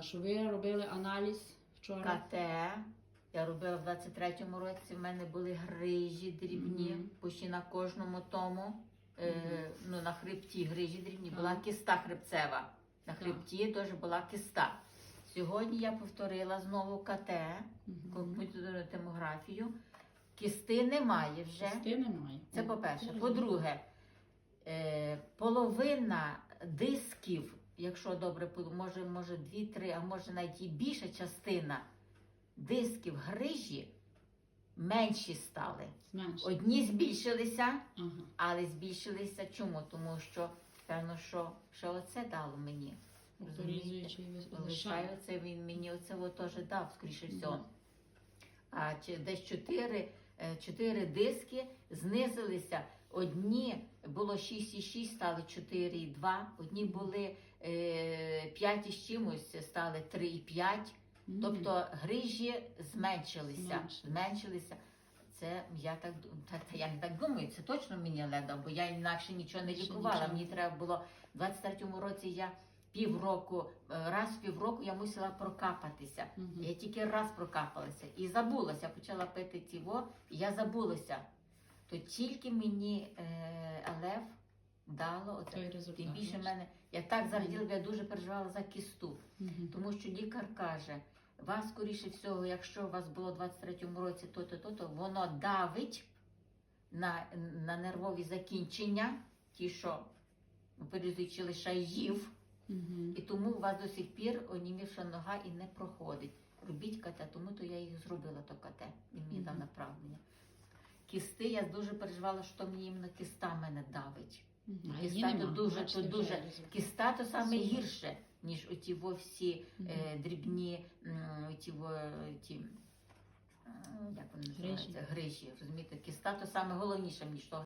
говорила, що ви робили аналіз вчора. КТ. Я робила в 23-му році. В мене були грижі дрібні, Мгм. почти на кожному тому. Е, ну, на хребті грижі дрібні, була Ага. киста хребцева. На хребті теж була киста. Сьогодні я повторила знову КТ, Мгм. комп'ютерну томографію. Кисти немає вже. Кисти немає. Це по-перше. По-друге, е, половина дисків, якщо добре може, може дві-три, а може навіть і більша частина дисків грижі менші стали. зменшено. Одні збільшилися, Ага. але збільшилися чому? Тому що, певно, що ще оце дало мені. Розумієте? Лишаю лишаю. це, він мені оце теж дав, скоріше всього. А чи десь чотири, е, чотири диски знизилися. Одні було 6,6, стали 4,2, одні були е, 5 із чимось, стали 3,5. Мгм. Тобто грижі зменшилися. Зменшилися. Це я так та, та я не так думаю, це точно мені леда, бо я інакше нічого не лікувала. Мені треба було в 23-му році я півроку, е, раз в півроку я мусила прокапатися. Я тільки раз прокапалася і забулася, почала пити тіво, і я забулася. То тільки мені е, Алев дало оце. Той результат. Тим більше мене, я так зараділа, бо я дуже переживала за кісту. Мгм. Тому що лікар каже, вас, скоріше всього, якщо у вас було в 23-му році то-то, то-то, воно давить на, на нервові закінчення, ті, що перезичили лишаїв, Мгм. і тому у вас до сих пір онімівша нога і не проходить. Робіть КТ, тому то я їх зробила, то КТ. Він мені дав Мгм. направлення. Кісти, я дуже переживала, що мені іменно кіста мене давить. А Кіста то дуже, то дуже. Кіста то саме гірше, ніж оті во всі е, дрібні оті ті, во, ті, як вони називаються, грижі. Розумієте, кіста то саме головніше, ніж то